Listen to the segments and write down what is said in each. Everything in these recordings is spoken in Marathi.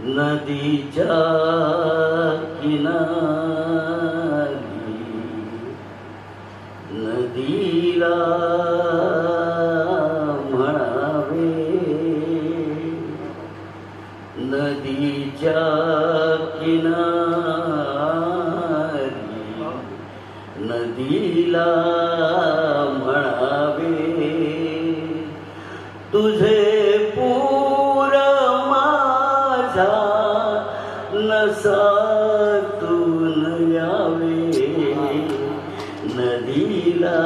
नदीच्या किनारी नदीला म्हणावे नदीच्या किनारी नदीला माझा नसातून यावे. नदीला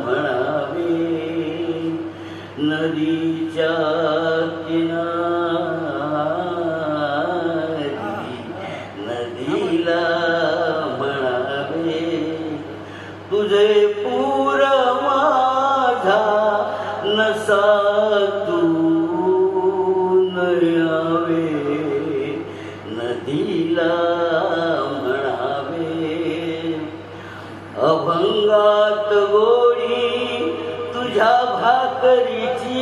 म्हणावे. नदीच्या किनारी नदीला म्हणावे. तुझे पूर नदीला म्हणावे. अभंगात गोडी तुझ्या भाकरीची.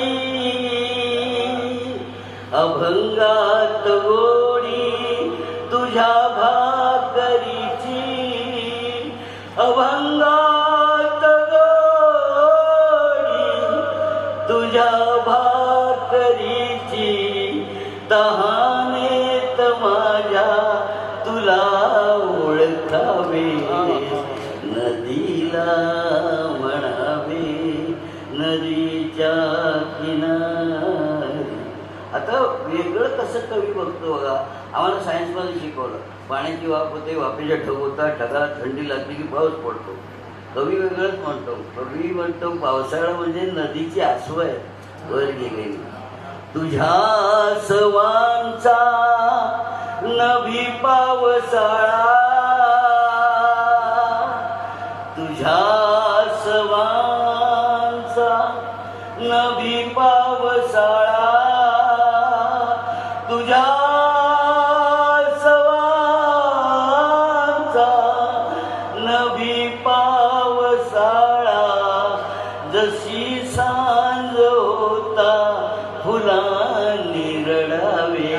अभंगात गोडी तुझ्या भाकरीची. अभंगात गोडी तुझ्या भा ओळखावे नदीला म्हणावे नदीच्या किनारी आता वेगळं कसं कवी बघतो बघा आम्हाला सायन्समध्ये शिकवलं पाण्याची वाफ होते वाफेच्या ढग होता ढगाला थंडी लागली की पाऊस पडतो कवी वेगळंच म्हणतो कवी म्हणतो पावसाळा म्हणजे नदीची आसव आहे वर गेलेली तुझ्या सवांचा नभी पावसाळा नभी पावसाळा तुझ्या सवांचा नभी पावसाळा जशी सांज होता फुलांनी रडावे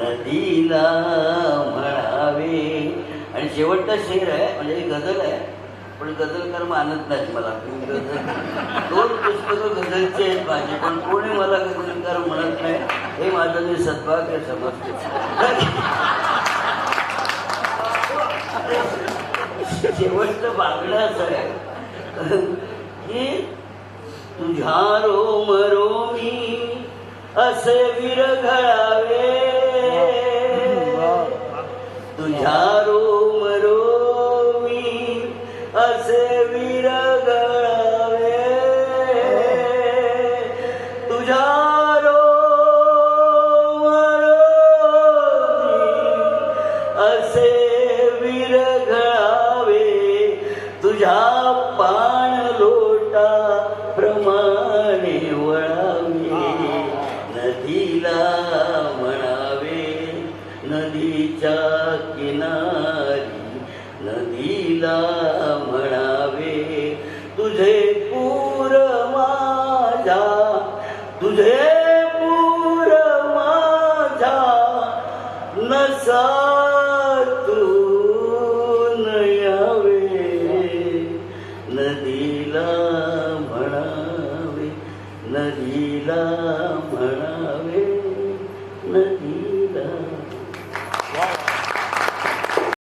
नदीला म्हणावे. आणि शेवटचा शेर आहे म्हणजे गजल गझल आहे. पण गझलकार मानत नाहीत मला. गझल दोन आहेत माझी पण कोणी मला गझलकार म्हणत नाही हे माझं मी सद्भाग्य समजते शेवटचं बागडं असं आहे. की तुझ्या रोम रोमी असे विरघळावे. तुझ्या रोमी विरघळावे तुझ्या पाण लोटा प्रमाणे वळावे. नदीला म्हणावे नदीच्या किनारी नदीला म्हणावे तुझे पूर माझा तुझे पूर माझा नसा म्हणावे नदीला म्हणावे नदी